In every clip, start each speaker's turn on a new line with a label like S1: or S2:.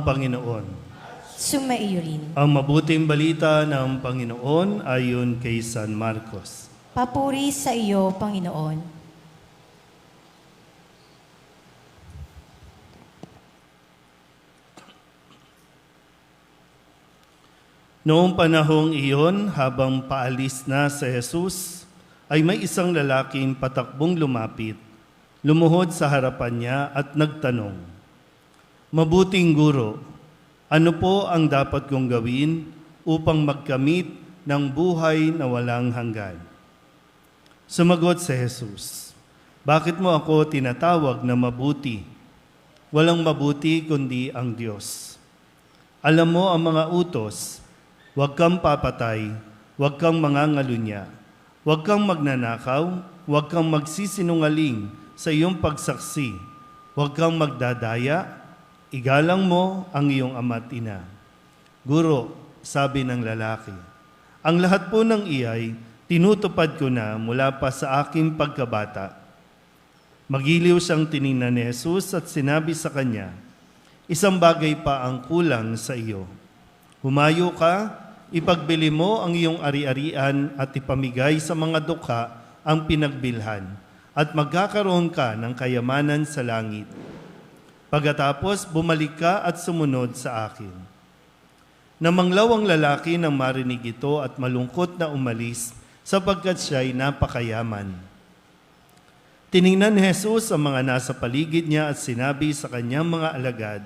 S1: Panginoon.
S2: Sumaiyo rin.
S1: Ang mabuting balita ng Panginoon ayon kay San Marcos.
S2: Papuri sa iyo, Panginoon.
S1: Noong panahong iyon, habang paalis na sa Jesus, ay may isang lalaking patakbong lumapit, lumuhod sa harapan niya at nagtanong, Mabuting guro, ano po ang dapat kong gawin upang magkamit ng buhay na walang hanggan? Sumagot si Jesus, Bakit mo ako tinatawag na mabuti? Walang mabuti kundi ang Diyos. Alam mo ang mga utos, huwag kang papatay, huwag kang mangangalunya, huwag kang magnanakaw, huwag kang magsisinungaling sa iyong pagsaksi, huwag kang magdadaya, igalang mo ang iyong ama't ina. Guro, sabi ng lalaki, ang lahat po ng iyay, tinutupad ko na mula pa sa aking pagkabata. Magiliw siyang tiningnan ni Jesus at sinabi sa kanya, Isang bagay pa ang kulang sa iyo. Humayo ka, ipagbili mo ang iyong ari-arian at ipamigay sa mga dukha ang pinagbilhan, at magkakaroon ka ng kayamanan sa langit. Pagkatapos, bumalik ka at sumunod sa akin. Namanglaw ang lalaki nang marinig ito at malungkot na umalis sapagkat siya'y napakayaman. Tiningnan ni Jesus ang mga nasa paligid niya at sinabi sa kanyang mga alagad,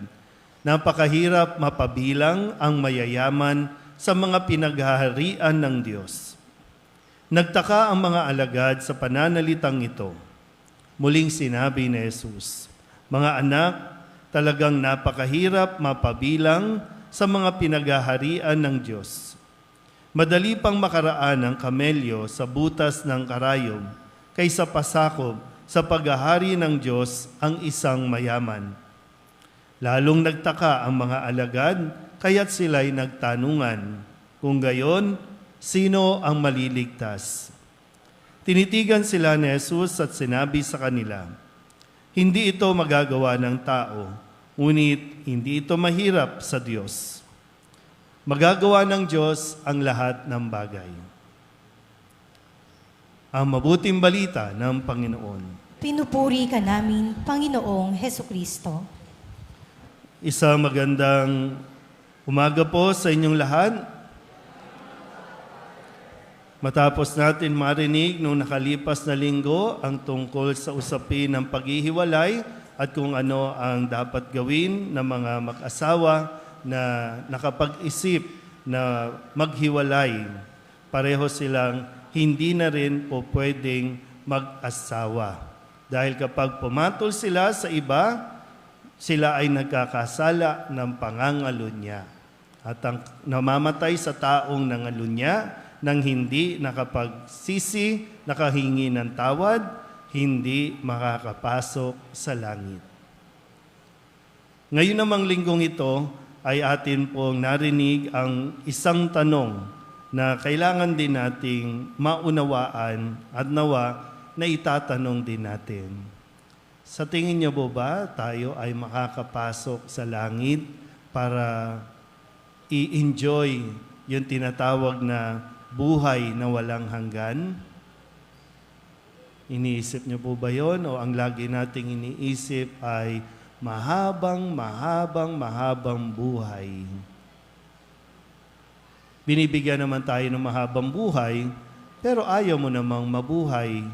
S1: Napakahirap mapabilang ang mayayaman sa mga pinaghaharian ng Diyos. Nagtaka ang mga alagad sa pananalitang ito. Muling sinabi ni Jesus, Mga anak, talagang napakahirap mapabilang sa mga pinaghaharian ng Diyos. Madali pang makaraan ng kamelyo sa butas ng karayom kaysa pasakop sa paghahari ng Diyos ang isang mayaman. Lalong nagtaka ang mga alagad, kaya't sila'y nagtanungan, kung gayon, sino ang maliligtas? Tinitigan sila ni Jesus at sinabi sa kanila, Hindi ito magagawa ng tao, ngunit hindi ito mahirap sa Diyos. Magagawa ng Diyos ang lahat ng bagay. Ang mabuting balita ng Panginoon.
S2: Pinupuri ka namin, Panginoong Heso Kristo.
S1: Isa magandang umaga po sa inyong lahat. Matapos natin marinig nung nakalipas na linggo ang tungkol sa usapin ng paghihiwalay at kung ano ang dapat gawin ng mga mag-asawa na nakapag-isip na maghiwalay. Pareho silang hindi na rin po pwedeng mag-asawa. Dahil kapag pumatol sila sa iba, sila ay nagkakasala ng pangangalunya at ang namamatay sa taong nangalunya nang hindi nakapagsisi, nakahingi ng tawad, hindi makakapasok sa langit. Ngayon namang linggong ito ay atin pong narinig ang isang tanong na kailangan din nating maunawaan at nawa na itatanong din natin. Sa tingin niyo po ba tayo ay makakapasok sa langit para i-enjoy yung tinatawag na buhay na walang hanggan? Iniisip niyo po ba yon o ang lagi nating iniisip ay mahabang, mahabang, mahabang buhay? Binibigyan naman tayo ng mahabang buhay, pero ayaw mo namang mabuhay.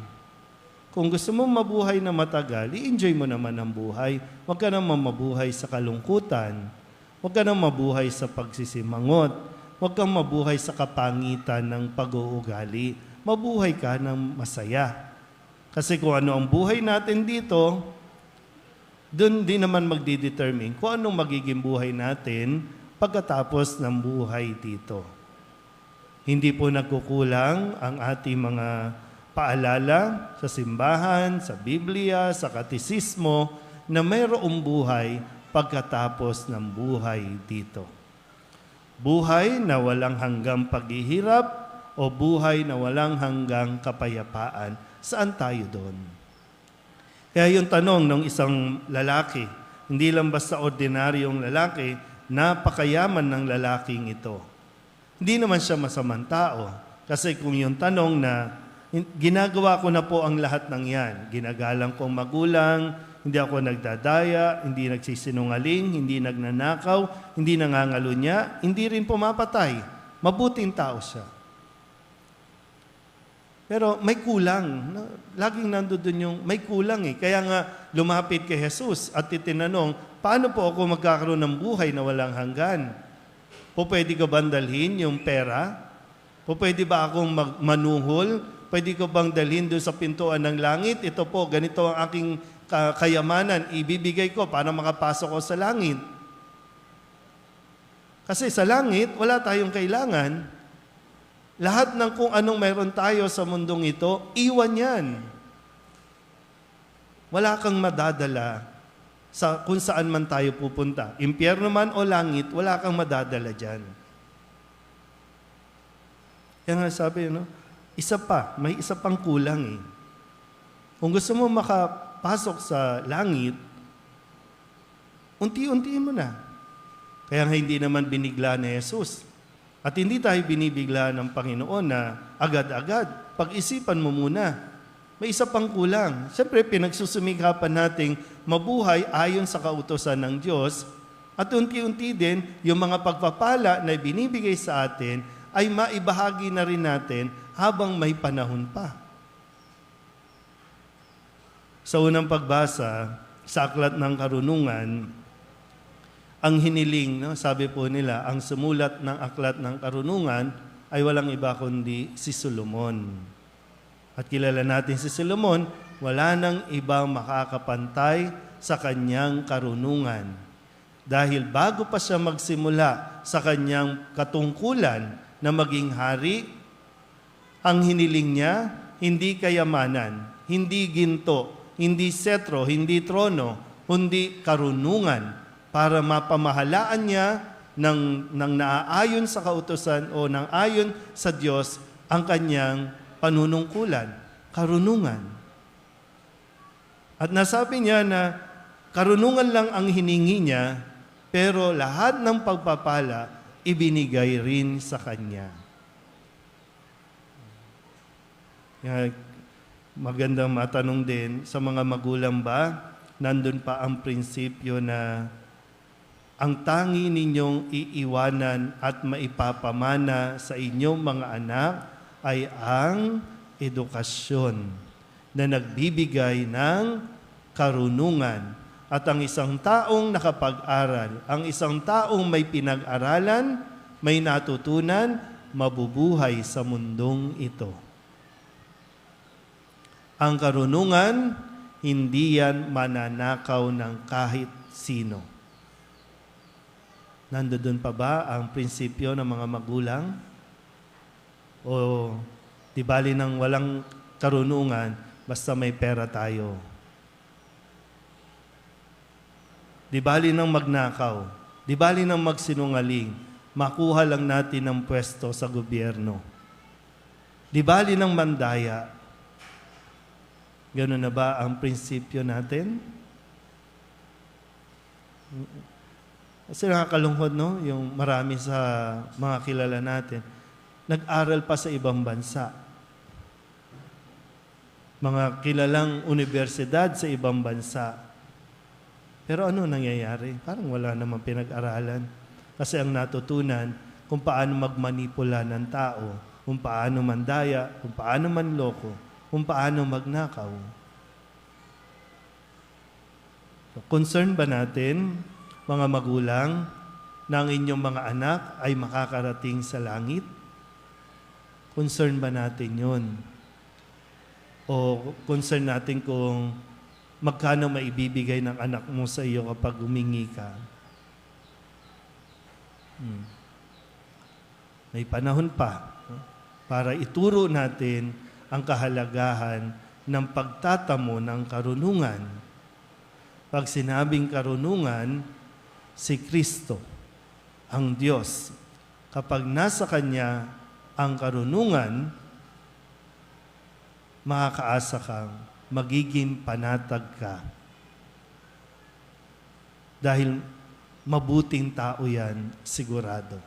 S1: Kung gusto mo mabuhay na matagal, i-enjoy mo naman ang buhay. Huwag ka naman mabuhay sa kalungkutan. Huwag ka naman mabuhay sa pagsisimangot. Huwag kang mabuhay sa kapangitan ng pag-uugali. Mabuhay ka ng masaya. Kasi kung ano ang buhay natin dito, doon din naman magdidetermine kung anong magiging buhay natin pagkatapos ng buhay dito. Hindi po nagkukulang ang ating mga paalala sa simbahan, sa Biblia, sa katisismo na mayroong buhay pagkatapos ng buhay dito. Buhay na walang hanggang paghihirap o buhay na walang hanggang kapayapaan. Saan tayo doon? Kaya yung tanong ng isang lalaki, hindi lang basta ordinaryong lalaki, napakayaman ng lalaking ito. Hindi naman siya masamang tao. Kasi kung yung tanong na, "In- ginagawa ko na po ang lahat ng yan. Ginagalang kong magulang, hindi ako nagdadaya, hindi nagsisinungaling, hindi nagnanakaw, hindi nangangalunya, hindi rin pumapatay. Mabuting tao siya. Pero may kulang. Laging nandoon yung may kulang eh. Kaya nga lumapit kay Jesus at itinanong, paano po ako magkakaroon ng buhay na walang hanggan? Po pwede ka bang dalhin yung pera? Po pwede ba akong mag- manuhol? Pwede ko bang dalhin doon sa pintuan ng langit? Ito po, ganito ang aking kayamanan. Ibibigay ko para makapasok ko sa langit. Kasi sa langit, wala tayong kailangan. Lahat ng kung anong meron tayo sa mundong ito, iwan yan. Wala kang madadala sa kung saan man tayo pupunta. Impyerno man o langit, wala kang madadala dyan. Kaya nga sabi, no, isa pa, may isa pang kulang eh. Kung gusto mo makapasok sa langit, unti-unti mo na. Kaya hindi naman binigla ni Jesus. At hindi tayo binibigla ng Panginoon na agad-agad. Pag-isipan mo muna. May isa pang kulang. Siyempre, pinagsusumikapan nating mabuhay ayon sa kautosan ng Diyos at unti-unti din, yung mga pagpapala na binibigay sa atin ay maibahagi na rin natin habang may panahon pa. Sa unang pagbasa, sa aklat ng karunungan, ang hiniling, no, sabi po nila, ang sumulat ng aklat ng karunungan ay walang iba kundi si Solomon. At kilala natin si Solomon, wala nang ibang makakapantay sa kanyang karunungan. Dahil bago pa siya magsimula sa kanyang katungkulan na maging hari, ang hiniling niya, hindi kayamanan, hindi ginto, hindi setro, hindi trono, kundi karunungan para mapamahalaan niya ng, ng naaayon sa kautosan o ng ayon sa Diyos ang kanyang panunungkulan, karunungan. At nasabi niya na karunungan lang ang hiningi niya, pero lahat ng pagpapala ibinigay rin sa kanya. Magandang matanong din sa mga magulang ba, nandun pa ang prinsipyo na ang tangi ninyong iiwanan at maipapamana sa inyong mga anak ay ang edukasyon na nagbibigay ng karunungan. At ang isang taong nakapag-aral, ang isang taong may pinag-aralan, may natutunan, mabubuhay sa mundong ito. Ang karunungan, hindi yan mananakaw ng kahit sino. Nandoon pa ba ang prinsipyo ng mga magulang? O di bali ng walang karunungan, basta may pera tayo. Di bali ng magnakaw, di bali ng magsinungaling, makuha lang natin ng pwesto sa gobyerno. Di bali ng mandaya, Ganun na ba ang prinsipyo natin? Kasi nakakalungkod, no? Yung marami sa mga kilala natin, nag-aral pa sa ibang bansa. Mga kilalang universidad sa ibang bansa. Pero ano nangyayari? Parang wala namang pinag-aralan. Kasi ang natutunan kung paano magmanipula ng tao, kung paano mandaya, kung paano manloko, kung paano magnakaw. So, concern ba natin, mga magulang, na ang inyong mga anak ay makakarating sa langit? Concern ba natin yun? O concern natin kung magkano maibibigay ng anak mo sa iyo kapag humingi ka? Hmm. May panahon pa para ituro natin ang kahalagahan ng pagtatamo ng karunungan. Pag sinabing karunungan, si Kristo, ang Diyos. Kapag nasa Kanya ang karunungan, makakaasa kang magiging panatag ka. Dahil mabuting tao yan, sigurado.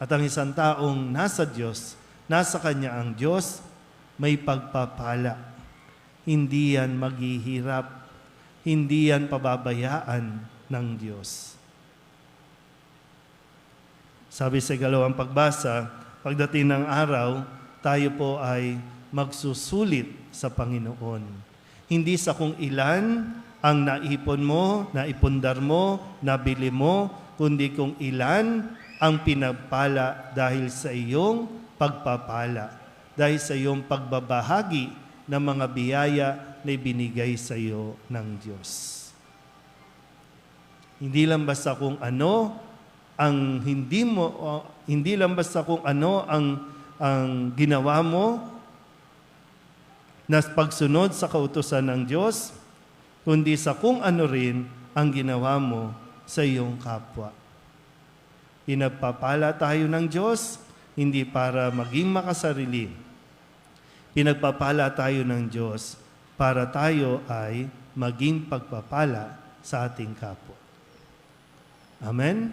S1: At ang isang taong nasa Diyos, nasa Kanya ang Diyos, may pagpapala. Hindi yan maghihirap. Hindi yan pababayaan ng Diyos. Sabi sa ikalawang pagbasa, pagdating ng araw, tayo po ay magsusulit sa Panginoon. Hindi sa kung ilan ang naipon mo, naipundar mo, nabili mo, kundi kung ilan ang pinagpala dahil sa iyong pagpapala, dahil sa iyong pagbabahagi ng mga biyaya na ibinigay sa iyo ng Diyos. Hindi lang basta kung ano ang hindi mo o hindi lang basta kung ano ang ang ginawa mo na pagsunod sa kautusan ng Diyos, kundi sa kung ano rin ang ginawa mo sa iyong kapwa. Pinagpapala tayo ng Diyos hindi para maging makasarili. Pinagpapala tayo ng Diyos para tayo ay maging pagpapala sa ating kapwa. Amen?